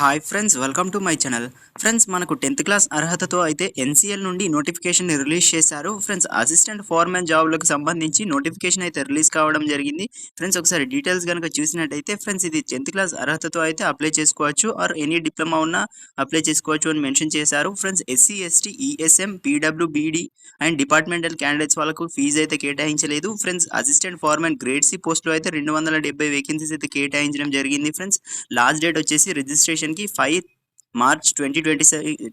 Hi friends welcome to my channel friends మనకు tenth class అర్హతతో అయితే ఎన్సీఎల్ నుండి నోటిఫికేషన్ రిలీజ్ చేశారు. ఫ్రెండ్స్ అసిస్టెంట్ ఫార్మెన్ జాబ్లకు సంబంధించి నోటిఫికేషన్ అయితే రిలీజ్ కావడం జరిగింది. ఫ్రెండ్స్ ఒకసారి డీటెయిల్స్ కనుక చూసినట్టయితే ఫ్రెండ్స్ ఇది టెన్త్ క్లాస్ అర్హతతో అయితే అప్లై చేసుకోవచ్చు ఆర్ ఎనీ డిప్లొమా ఉన్నా అప్లై చేసుకోవచ్చు అని మెన్షన్ చేశారు. Friends SC ST ESM PWBD and departmental candidates వాళ్ళకు ఫీజు అయితే కేటాయించలేదు. Friends assistant foreman grade C పోస్టులో అయితే రెండు వందల డెబ్బై వేకెన్సీస్ అయితే కేటాయించడం జరిగింది. ఫ్రెండ్స్ లాస్ట్ డేట్ వచ్చేసి registration రిజిస్ట్రేషన్కి five March twenty twenty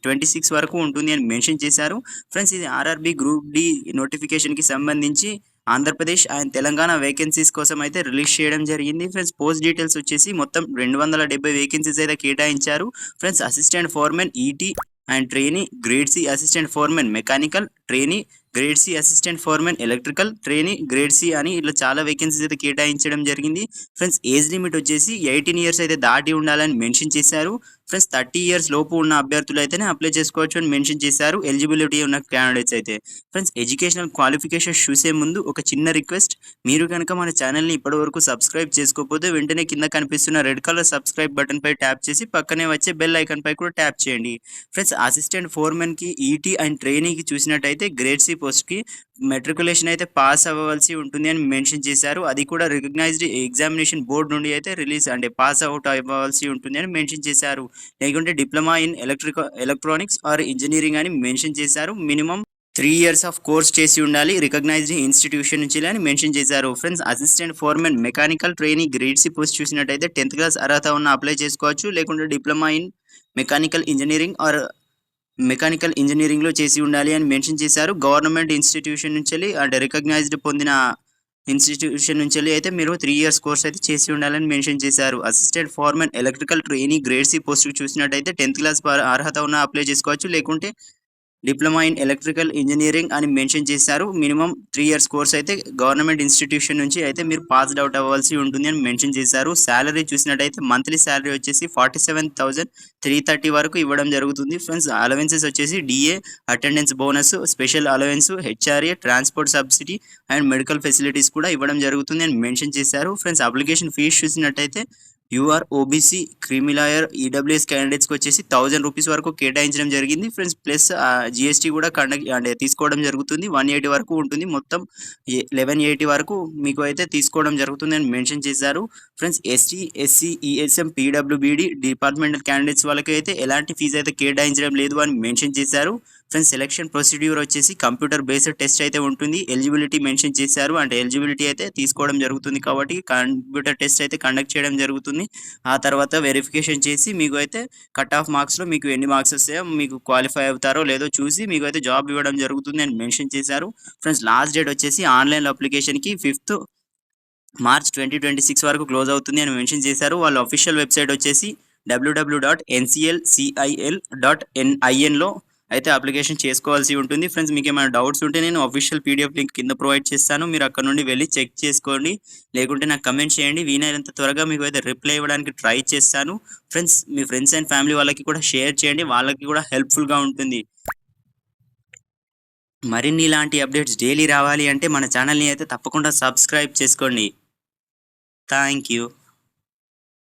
twenty six వరకు ఉంటుంది అని మెన్షన్ చేశారు. ఫ్రెండ్స్ ఇది ఆర్ఆర్బి గ్రూప్ డి నోటిఫికేషన్కి సంబంధించి ఆంధ్రప్రదేశ్ అండ్ తెలంగాణ వేకెన్సీస్ కోసం అయితే రిలీజ్ చేయడం జరిగింది. ఫ్రెండ్స్ పోస్ట్ డీటెయిల్స్ వచ్చేసి మొత్తం రెండు వందల డెబ్బై వేకెన్సీస్ అయితే కేటాయించారు. Friends assistant foreman ET and trainee grade C assistant foreman mechanical trainee grade C assistant foreman electrical trainee grade C అని ఇట్లా చాలా వేకెన్సీస్ అయితే కేటాయించడం జరిగింది. ఫ్రెండ్స్ ఏజ్ లిమిట్ వచ్చేసి ఎయిటీన్ ఇయర్స్ అయితే దాటి ఉండాలని మెన్షన్ చేశారు. ఫ్రెండ్స్ థర్టీ ఇయర్స్ లోపు ఉన్న అభ్యర్థులు అయితేనే అప్లై చేసుకోవచ్చు అని మెన్షన్ చేశారు. ఎలిజిబిలిటీ ఉన్న క్యాండిడేట్స్ అయితే. ఫ్రెండ్స్ ఎడ్యుకేషనల్ క్వాలిఫికేషన్ చూసే ముందు ఒక చిన్న రిక్వెస్ట్. మీరు కనుక మన ఛానల్ని ఇప్పటివరకు సబ్స్క్రైబ్ చేసుకోకపోతే వెంటనే కింద కనిపిస్తున్న రెడ్ కలర్ సబ్స్క్రైబ్ బటన్ పై ట్యాప్ చేసి పక్కనే వచ్చే బెల్ ఐకాన్ పై కూడా ట్యాప్ చేయండి. ఫ్రెండ్స్ అసిస్టెంట్ ఫోర్మెన్కి ఈటీ అండ్ ట్రైనీకి చూసినట్టయితే గ్రేడ్ సి పోస్ట్కి మెట్రికులేషన్ అయితే పాస్ అవ్వవలసి ఉంటుంది అని మెన్షన్ చేశారు. అది కూడా రికగ్నైజ్డ్ ఎగ్జామినేషన్ బోర్డు నుండి అయితే రిలీజ్ అంటే పాస్ అవుట్ అవ్వవలసి ఉంటుంది అని మెన్షన్ చేశారు. లేకుంటే diploma in electric electronics or engineering అని మెన్షన్ చేశారు. Minimum three years of course చేసి ఉండాలి. రికగ్నైజ్డ్ ఇన్స్టిట్యూషన్ నుంచి అని మెన్షన్ చేశారు. Friends assistant foreman mechanical training grade C post చూసినట్టయితే టెన్త్ క్లాస్ అర్హత ఉన్న అప్లై చేసుకోవచ్చు. లేకుంటే diploma in mechanical engineering or mechanical ఇంజనీరింగ్లో చేసి ఉండాలి అని మెన్షన్ చేశారు. గవర్నమెంట్ ఇన్స్టిట్యూషన్ నుంచి వెళ్ళి రికగ్నైజ్డ్ పొందిన ఇన్స్టిట్యూషన్ నుంచి వెళ్ళి అయితే మీరు త్రీ ఇయర్స్ కోర్స్ అయితే చేసి ఉండాలని మెన్షన్ చేశారు. Assistant foreman electrical training grade C post చూసినట్టయితే టెన్త్ క్లాస్ అర్హత ఉన్న అప్లై చేసుకోవచ్చు. లేకుంటే డిప్లొమా ఇన్ ఎలక్ట్రికల్ ఇంజనీరింగ్ అని మెన్షన్ చేశారు. మినిమం త్రీ ఇయర్స్ కోర్స్ అయితే గవర్నమెంట్ ఇన్స్టిట్యూషన్ నుంచి అయితే మీరు పాస్డ్ అవుట్ అవ్వాల్సి ఉంటుంది అని మెన్షన్ చేశారు. శాలరీ చూసినట్టయితే మంత్లీ శాలరీ వచ్చేసి forty seven thousand three thirty వరకు ఇవ్వడం జరుగుతుంది. ఫ్రెండ్స్ అలవెన్సెస్ వచ్చేసి DA attendance bonus special allowance HRA transport subsidy and medical facilities కూడా ఇవ్వడం జరుగుతుంది అని మెన్షన్ చేశారు. ఫ్రెండ్స్ అప్లికేషన్ ఫీజు చూసినట్టయితే UR OBC creamy layer EWS క్యాండిడేట్స్కి వచ్చేసి థౌజండ్ రూపీస్ వరకు కేటాయించడం జరిగింది. ఫ్రెండ్స్ ప్లస్ జిఎస్టీ కూడా కండక్ట్ అంటే తీసుకోవడం జరుగుతుంది. వన్ ఎయిటీ వరకు ఉంటుంది. మొత్తం లెవెన్ ఎయిటీ వరకు మీకు అయితే తీసుకోవడం జరుగుతుంది అని మెన్షన్ చేశారు. Friends ST SC ESM PWBD departmental candidates వాళ్ళకి అయితే ఎలాంటి ఫీజు అయితే కేటాయించడం లేదు అని మెన్షన్ చేశారు. ఫ్రెండ్స్ సెలక్షన్ ప్రొసీడ్యూర్ వచ్చేసి కంప్యూటర్ బేస్డ్ టెస్ట్ అయితే ఉంటుంది. ఎలిజిబిలిటీ మెన్షన్ చేశారు. అంటే ఎలిజిబిలిటీ అయితే తీసుకోవడం జరుగుతుంది కాబట్టి కంప్యూటర్ టెస్ట్ అయితే కండక్ట్ చేయడం జరుగుతుంది. ఆ తర్వాత వెరిఫికేషన్ చేసి మీకు అయితే కట్ ఆఫ్ మార్క్స్లో మీకు ఎన్ని మార్క్స్ వస్తాయో మీకు క్వాలిఫై అవుతారో లేదో చూసి మీకు అయితే జాబ్ ఇవ్వడం జరుగుతుంది అని మెన్షన్ చేశారు. ఫ్రెండ్స్ లాస్ట్ డేట్ వచ్చేసి online అప్లికేషన్కి fifth March twenty twenty six వరకు క్లోజ్ అవుతుంది అని మెన్షన్ చేశారు. వాళ్ళ అఫీషియల్ వెబ్సైట్ వచ్చేసి WWW dot NCL CIL dot ఎన్ఐఎన్లో అయితే అప్లికేషన్ చేసుకోవాల్సి ఉంటుంది. ఫ్రెండ్స్ మీకు ఏమైనా డౌట్స్ ఉంటే నేను అఫీషియల్ పీడిఎఫ్ లింక్ కింద ప్రొవైడ్ చేస్తాను. మీరు అక్కడ నుండి వెళ్ళి చెక్ చేసుకోండి. లేకుంటే నాకు కమెంట్ చేయండి. వీలైనంత త్వరగా మీకు అయితే రిప్లై ఇవ్వడానికి ట్రై చేస్తాను. ఫ్రెండ్స్ మీ ఫ్రెండ్స్ అండ్ ఫ్యామిలీ వాళ్ళకి కూడా షేర్ చేయండి. వాళ్ళకి కూడా హెల్ప్ఫుల్గా ఉంటుంది. మరిన్ని ఇలాంటి అప్డేట్స్ డైలీ రావాలి అంటే మన ఛానల్ని అయితే తప్పకుండా సబ్స్క్రైబ్ చేసుకోండి. Thank you